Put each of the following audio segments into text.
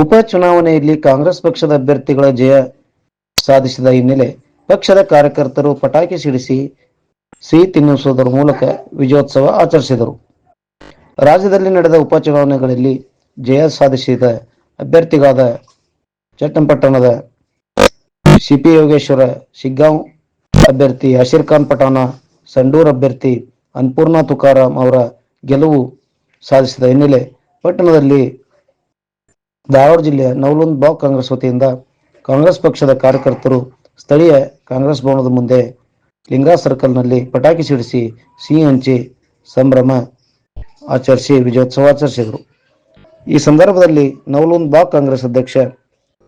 ಉಪಚುನಾವಣೆಯಲ್ಲಿ ಕಾಂಗ್ರೆಸ್ ಪಕ್ಷದ ಅಭ್ಯರ್ಥಿಗಳ ಜಯ ಸಾಧಿಸಿದ ಹಿನ್ನೆಲೆ ಪಕ್ಷದ ಕಾರ್ಯಕರ್ತರು ಪಟಾಕಿ ಸಿಡಿಸಿ ಸಿಹಿ ತಿನ್ನಿಸುವುದರ ಮೂಲಕ ವಿಜಯೋತ್ಸವ ಆಚರಿಸಿದರು. ರಾಜ್ಯದಲ್ಲಿ ನಡೆದ ಉಪಚುನಾವಣೆಗಳಲ್ಲಿ ಜಯ ಸಾಧಿಸಿದ ಅಭ್ಯರ್ಥಿಗಳಾದ ಚಟ್ಟಂಪಟ್ಟಣದ ಸಿಪಿ ಯೋಗೇಶ್ವರ ಶಿಗ್ಗಾಂವ್ ಅಭ್ಯರ್ಥಿ ಅಶೀರ್ ಖಾನ್ ಪಠಾಣ, ಸಂಡೂರ್ ಅಭ್ಯರ್ಥಿ, ಅನ್ನಪೂರ್ಣ ತುಕಾರಾಂ ಅವರ ಗೆಲುವು ಸಾಧಿಸಿದ ಹಿನ್ನೆಲೆ ಪಟ್ಟಣದಲ್ಲಿ ಧಾರವಾಡ ಜಿಲ್ಲೆಯ ನವಲುಂದ್ ಬ್ಲಾಕ್ ಕಾಂಗ್ರೆಸ್ ವತಿಯಿಂದ ಕಾಂಗ್ರೆಸ್ ಪಕ್ಷದ ಕಾರ್ಯಕರ್ತರು ಸ್ಥಳೀಯ ಕಾಂಗ್ರೆಸ್ ಭವನದ ಮುಂದೆ ಲಿಂಗಾ ಸರ್ಕಲ್ನಲ್ಲಿ ಪಟಾಕಿ ಸಿಡಿಸಿ ಸಿಹಿ ಹಂಚಿ ಸಂಭ್ರಮ ಆಚರಿಸಿ ವಿಜಯೋತ್ಸವ ಆಚರಿಸಿದರು. ಈ ಸಂದರ್ಭದಲ್ಲಿ ನವಲುಂದ್ ಬ್ಲಾಕ್ ಕಾಂಗ್ರೆಸ್ ಅಧ್ಯಕ್ಷ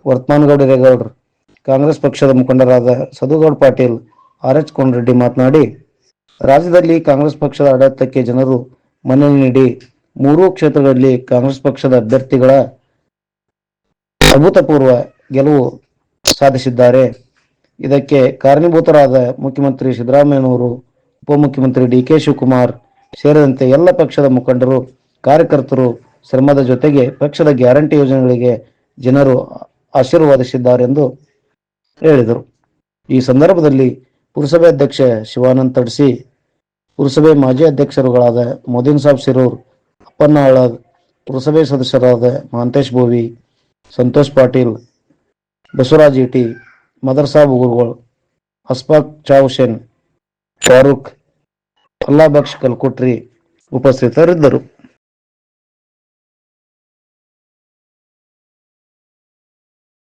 ವರ್ತಮಾನಗೌಡ ಗೌಡರೇಗೌಡರು ಕಾಂಗ್ರೆಸ್ ಪಕ್ಷದ ಮುಖಂಡರಾದ ಸದುಗೌಡ್ ಪಾಟೀಲ್, ಆರ್ ಎಚ್ ಕೋನರೆಡ್ಡಿ ಮಾತನಾಡಿ, ರಾಜ್ಯದಲ್ಲಿ ಕಾಂಗ್ರೆಸ್ ಪಕ್ಷದ ಆಡಳಿತಕ್ಕೆ ಜನರು ಮನ್ನಣೆ ನೀಡಿ ಮೂರೂ ಕ್ಷೇತ್ರಗಳಲ್ಲಿ ಕಾಂಗ್ರೆಸ್ ಪಕ್ಷದ ಅಭ್ಯರ್ಥಿಗಳ ಅಭೂತಪೂರ್ವ ಗೆಲುವು ಸಾಧಿಸಿದ್ದಾರೆ. ಇದಕ್ಕೆ ಕಾರಣೀಭೂತರಾದ ಮುಖ್ಯಮಂತ್ರಿ ಸಿದ್ದರಾಮಯ್ಯನವರು, ಉಪಮುಖ್ಯಮಂತ್ರಿ ಡಿ ಕೆ ಶಿವಕುಮಾರ್ ಸೇರಿದಂತೆ ಎಲ್ಲ ಪಕ್ಷದ ಮುಖಂಡರು, ಕಾರ್ಯಕರ್ತರು ಶ್ರಮದ ಜೊತೆಗೆ ಪಕ್ಷದ ಗ್ಯಾರಂಟಿ ಯೋಜನೆಗಳಿಗೆ ಜನರು ಆಶೀರ್ವಾದಿಸಿದ್ದಾರೆಂದು ಹೇಳಿದರು. ಈ ಸಂದರ್ಭದಲ್ಲಿ ಪುರಸಭೆ ಅಧ್ಯಕ್ಷ ಶಿವಾನಂದ್ ತಡ್ಸಿ, ಪುರಸಭೆ ಮಾಜಿ ಅಧ್ಯಕ್ಷರುಗಳಾದ ಮೋದಿನ್ ಸಾಬ್ ಸಿರೂರ್ ಅಪ್ಪನ್ನಾಳ ಪುರಸಭೆ ಸದಸ್ಯರಾದ ಮಾಂತೇಶ್ ಬೋವಿ ಸಂತೋಷ್ ಪಾಟೀಲ್ ಬಸವರಾಜ್ ಇಟಿ ಮದರ್ ಸಾಬ್ ಗುರುಗಳು ಅಸ್ಫಾಕ್ ಚಾವುಶೇನ್ ಫಾರೂಕ್ ಅಲ್ಲಾ ಬಕ್ಷ್ ಕಲ್ಕುಟ್ರಿ ಉಪಸ್ಥಿತರಿದ್ದರು.